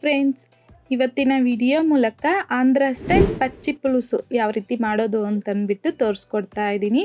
friends. ಇವತ್ತಿನ video ಮೂಲಕ Andhra style ಪಚ್ಚಿ ಪುಲುಸು ಯಾವ ರೀತಿ ಮಾಡೋದು ಅಂತಂದ್ಬಿಟ್ಟು ತೋರಿಸ್ಕೊಡ್ತಾ ಇದ್ದೀನಿ.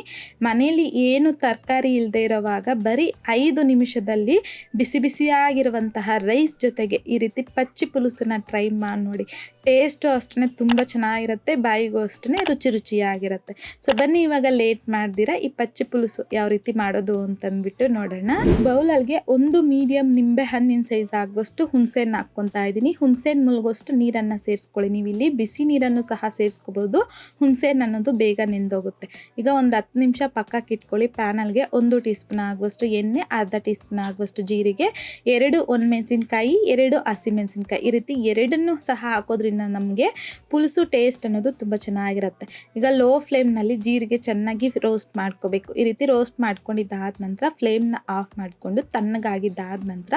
ಮನೇಲಿ ಏನು ತರಕಾರಿ ಇಲ್ಲದೆ ಇರೋವಾಗ ಬರೀ ಐದು ನಿಮಿಷದಲ್ಲಿ ಬಿಸಿ ಬಿಸಿಯಾಗಿರುವಂತಹ ರೈಸ್ ಜೊತೆಗೆ ಈ ರೀತಿ ಪಚ್ಚಿ ಪುಲುಸನ್ನ ಟ್ರೈ ಮಾಡಿ ನೋಡಿ. ಟೇಸ್ಟು ಅಷ್ಟೇ ತುಂಬ ಚೆನ್ನಾಗಿರುತ್ತೆ, ಬಾಯಿಗೂ ಅಷ್ಟೇ ರುಚಿ ರುಚಿಯಾಗಿರುತ್ತೆ. ಸೊ ಬನ್ನಿ ಇವಾಗ ಲೇಟ್ ಮಾಡ್ದಿರ ಈ ಪಚ್ಚಿ ಪುಲುಸು ಯಾವ ರೀತಿ ಮಾಡೋದು ಅಂತಂದ್ಬಿಟ್ಟು ನೋಡೋಣ. ಬೌಲಲ್ಗೆ ಒಂದು ಮೀಡಿಯಂ ನಿಂಬೆ ಹಣ್ಣಿನ ಸೈಜ್ ಆಗುವಷ್ಟು ಹುಣಸೆಹಣ್ಣು ಹಾಕ್ಕೊತಾ ಇದ್ದೀನಿ. ಹುಣಸೆಹಣ್ಣು ಮುಳುಗೋಷ್ಟು ನೀರನ್ನು ಸೇರಿಸ್ಕೊಳ್ಳಿ. ನೀವು ಇಲ್ಲಿ ಬಿಸಿ ನೀರನ್ನು ಸಹ ಸೇರಿಸ್ಕೋಬೋದು. ಹುಣಸೆ ಅನ್ನೋದು ಬೇಗ ನೆಂದೋಗುತ್ತೆ. ಈಗ ಒಂದು ಹತ್ತು ನಿಮಿಷ ಪಕ್ಕಕ್ಕೆ ಇಟ್ಕೊಳ್ಳಿ. ಪ್ಯಾನಲ್ಗೆ ಒಂದು ಟೀ ಸ್ಪೂನ್ ಆಗುವಷ್ಟು ಎಣ್ಣೆ, ಅರ್ಧ ಟೀ ಸ್ಪೂನ್ ಆಗುವಷ್ಟು ಜೀರಿಗೆ, ಎರಡು ಒಣಮೆಣಸಿನ್ಕಾಯಿ, ಎರಡು ಹಸಿಮೆಣಸಿನ್ಕಾಯಿ. ಈ ರೀತಿ ಎರಡನ್ನೂ ಸಹ ಹಾಕೋದ್ರಿಂದ ನಮಗೆ ಪುಲಸು ಟೇಸ್ಟ್ ಅನ್ನೋದು ತುಂಬ ಚೆನ್ನಾಗಿರುತ್ತೆ. ಈಗ ಲೋ ಫ್ಲೇಮ್ನಲ್ಲಿ ಜೀರಿಗೆ ಚೆನ್ನಾಗಿ ರೋಸ್ಟ್ ಮಾಡ್ಕೋಬೇಕು. ಈ ರೀತಿ ರೋಸ್ಟ್ ಮಾಡ್ಕೊಂಡಿದ್ದಾದ ನಂತರ ಫ್ಲೇಮ್ನ ಆಫ್ ಮಾಡಿಕೊಂಡು ತಣ್ಣಗಾಗಿದ್ದಾದ ನಂತರ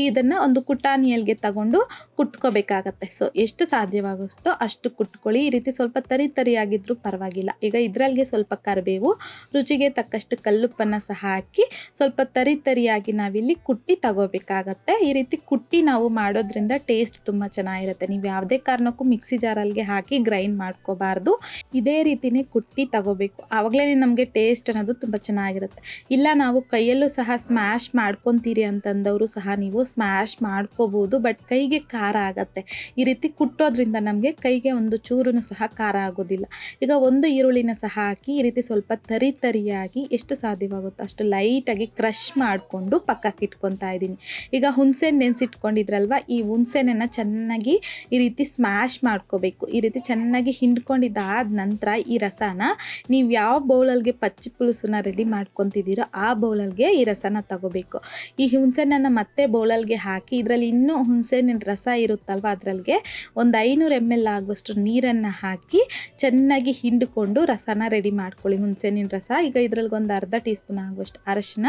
ಇದನ್ನು ಒಂದು ಕುಟಾನಿಯಲ್ಗೆ ತಗೊಂಡು ಕುಟ್ಕೋಬೇಕಾಗತ್ತೆ ಸೊ ಎಷ್ಟು ಸಾಧ್ಯವಾಗುತ್ತೋ ಅಷ್ಟು ಕುಟ್ಕೊಳ್ಳಿ. ಈ ರೀತಿ ಸ್ವಲ್ಪ ತರಿ ತರಿಯಾಗಿದ್ರೂ ಪರವಾಗಿಲ್ಲ. ಈಗ ಇದರಲ್ಲಿಗೆ ಸ್ವಲ್ಪ ಕರಿಬೇವು, ರುಚಿಗೆ ತಕ್ಕಷ್ಟು ಕಲ್ಲುಪ್ಪನ್ನು ಸಹ ಹಾಕಿ ಸ್ವಲ್ಪ ತರಿ ತರಿಯಾಗಿ ನಾವಿಲ್ಲಿ ಕುಟ್ಟಿ ತಗೋಬೇಕಾಗತ್ತೆ. ಈ ರೀತಿ ಕುಟ್ಟಿ ನಾವು ಮಾಡೋದ್ರಿಂದ ಟೇಸ್ಟ್ ತುಂಬ ಚೆನ್ನಾಗಿರುತ್ತೆ. ನೀವು ಯಾವುದೇ ಕಾರಣಕ್ಕೂ ಮಿಕ್ಸಿ ಜಾರಲ್ಲಿಗೆ ಹಾಕಿ ಗ್ರೈಂಡ್ ಮಾಡ್ಕೋಬಾರ್ದು. ಇದೇ ರೀತಿನೇ ಕುಟ್ಟಿ ತಗೋಬೇಕು. ಆವಾಗಲೇ ನಮಗೆ ಟೇಸ್ಟ್ ಅನ್ನೋದು ತುಂಬ ಚೆನ್ನಾಗಿರುತ್ತೆ. ಇಲ್ಲ ನಾವು ಕೈಯಲ್ಲೂ ಸಹ ಸ್ಮ್ಯಾಶ್ ಮಾಡ್ಕೊತೀರಿ ಅಂತಂದವರು ಸಹ ನೀವು ಸ್ಮ್ಯಾಶ್ ಮಾಡ್ಕೋಬೋದು, ಬಟ್ ಕೈಗೆ ಖಾರ ಆಗತ್ತೆ. ಈ ರೀತಿ ಕುಟ್ಟೋದ್ರಿಂದ ನಮಗೆ ಕೈಗೆ ಒಂದು ಚೂರು ಸಹ ಖಾರ ಆಗೋದಿಲ್ಲ. ಈಗ ಒಂದು ಈರುಳ್ಳಿನ ಸಹ ಹಾಕಿ ಈ ರೀತಿ ಸ್ವಲ್ಪ ತರಿ ತರಿಯಾಗಿ ಎಷ್ಟು ಸಾಧ್ಯವಾಗುತ್ತೋ ಅಷ್ಟು ಲೈಟಾಗಿ ಕ್ರಷ್ ಮಾಡಿಕೊಂಡು ಪಕ್ಕಕ್ಕೆ ಇಟ್ಕೊತಾ ಇದ್ದೀನಿ. ಈಗ ಹುಣಸೆ ನೆನೆಸಿಟ್ಕೊಂಡಿದ್ರಲ್ವ, ಈ ಹುಣಸೆನ ಚೆನ್ನಾಗಿ ಈ ರೀತಿ ಸ್ಮ್ಯಾಶ್ ಮಾಡ್ಕೋಬೇಕು. ಈ ರೀತಿ ಚೆನ್ನಾಗಿ ಹಿಂಡ್ಕೊಂಡಿದ್ದಾದ ನಂತರ ಈ ರಸನ ನೀವು ಯಾವ ಬೌಲಲ್ಗೆ ಪಚ್ಚಿ ಪುಲುಸನ್ನ ರೆಡಿ ಮಾಡ್ಕೊತಿದ್ದೀರೋ ಆ ಬೌಲಲ್ಗೆ ಈ ರಸನ ತಗೋಬೇಕು. ಈ ಹುಣಸೆನ ಮತ್ತೆ ಬೌಲಲ್ಗೆ ಹಾಕಿ ಇದರಲ್ಲಿ ಇನ್ನೂ ಹುಣಸೆ ರಸ ಇರುತ್ತಲ್ವ ಅದರಲ್ಲಿಗೆ ಒಂದು ಐನೂರು ಎಂ ಎಲ್ ಆಗುವಷ್ಟು ನೀರನ್ನು ಹಾಕಿ ಚೆನ್ನಾಗಿ ಹಿಂಡ್ಕೊಂಡು ರಸನ ರೆಡಿ ಮಾಡ್ಕೊಳ್ಳಿ. ಹುಣಸೆಹಣ್ಣಿನ ರಸ ಈಗ ಇದ್ರಲ್ಲಿ ಒಂದು ಅರ್ಧ ಟೀ ಸ್ಪೂನ್ ಆಗುವಷ್ಟು ಅರಶಿನ.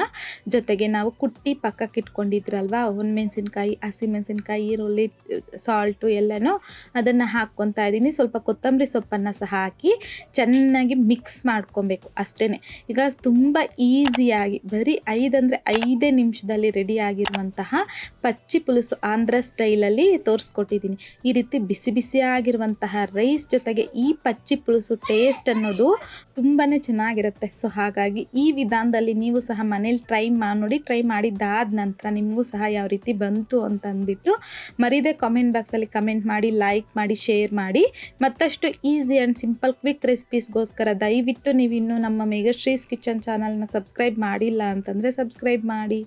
ಜೊತೆಗೆ ನಾವು ಕುಟ್ಟಿ ಪಕ್ಕಕ್ಕೆ ಇಟ್ಕೊಂಡಿದ್ರಲ್ವ ಹಸಿ ಹಸಿಮೆಣಸಿನ್ಕಾಯಿ ಈರುಳ್ಳಿ ಸಾಲ್ಟು ಎಲ್ಲನೂ ಅದನ್ನು ಹಾಕ್ಕೊತಾ ಇದ್ದೀನಿ. ಸ್ವಲ್ಪ ಕೊತ್ತಂಬರಿ ಸೊಪ್ಪನ್ನು ಸಹ ಹಾಕಿ ಚೆನ್ನಾಗಿ ಮಿಕ್ಸ್ ಮಾಡ್ಕೊಬೇಕು ಅಷ್ಟೇ ಈಗ ತುಂಬ ಈಸಿಯಾಗಿ ಬರೀ ಐದಂದರೆ ಐದೇ ನಿಮಿಷದಲ್ಲಿ ರೆಡಿ ಆಗಿರುವಂತಹ ಪಚ್ಚಿ ಪುಲುಸು ಆಂಧ್ರ ಸ್ಟೈಲಲ್ಲಿ ತೋರಿಸ್ಕೊಟ್ಟಿದ್ದೀನಿ ಈ ರೀತಿ ಬಿಸಿ ಬಿಸಿಯಾಗಿರುವಂತಹ ರೈಸ್ ಜೊತೆಗೆ ಈ ಪಚ್ಚಿ ಪುಳುಸು ಟೇಸ್ಟ್ ಅನ್ನೋದು ತುಂಬಾ ಚೆನ್ನಾಗಿರುತ್ತೆ. ಸೊ ಹಾಗಾಗಿ ಈ ವಿಧಾನದಲ್ಲಿ ನೀವು ಸಹ ಮನೇಲಿ ಟ್ರೈ ಮಾಡಿ ನೋಡಿ ಟ್ರೈ ಮಾಡಿದ್ದಾದ ನಂತರ ನಿಮಗೂ ಸಹ ಯಾವ ರೀತಿ ಬಂತು ಅಂತ ಅಂದ್ಬಿಟ್ಟು ಮರೀದೆ ಕಾಮೆಂಟ್ ಬಾಕ್ಸಲ್ಲಿ ಕಮೆಂಟ್ ಮಾಡಿ ಲೈಕ್ ಮಾಡಿ ಶೇರ್ ಮಾಡಿ. ಮತ್ತಷ್ಟು ಈಸಿ ಆ್ಯಂಡ್ ಸಿಂಪಲ್ ಕ್ವಿಕ್ ರೆಸಿಪೀಸ್ಗೋಸ್ಕರ ದಯವಿಟ್ಟು ನೀವು ಇನ್ನೂ ನಮ್ಮ ಮೇಘಶ್ರೀಸ್ ಕಿಚನ್ ಚಾನಲ್ನ ಸಬ್ಸ್ಕ್ರೈಬ್ ಮಾಡಿಲ್ಲ ಅಂತಂದರೆ ಸಬ್ಸ್ಕ್ರೈಬ್ ಮಾಡಿ.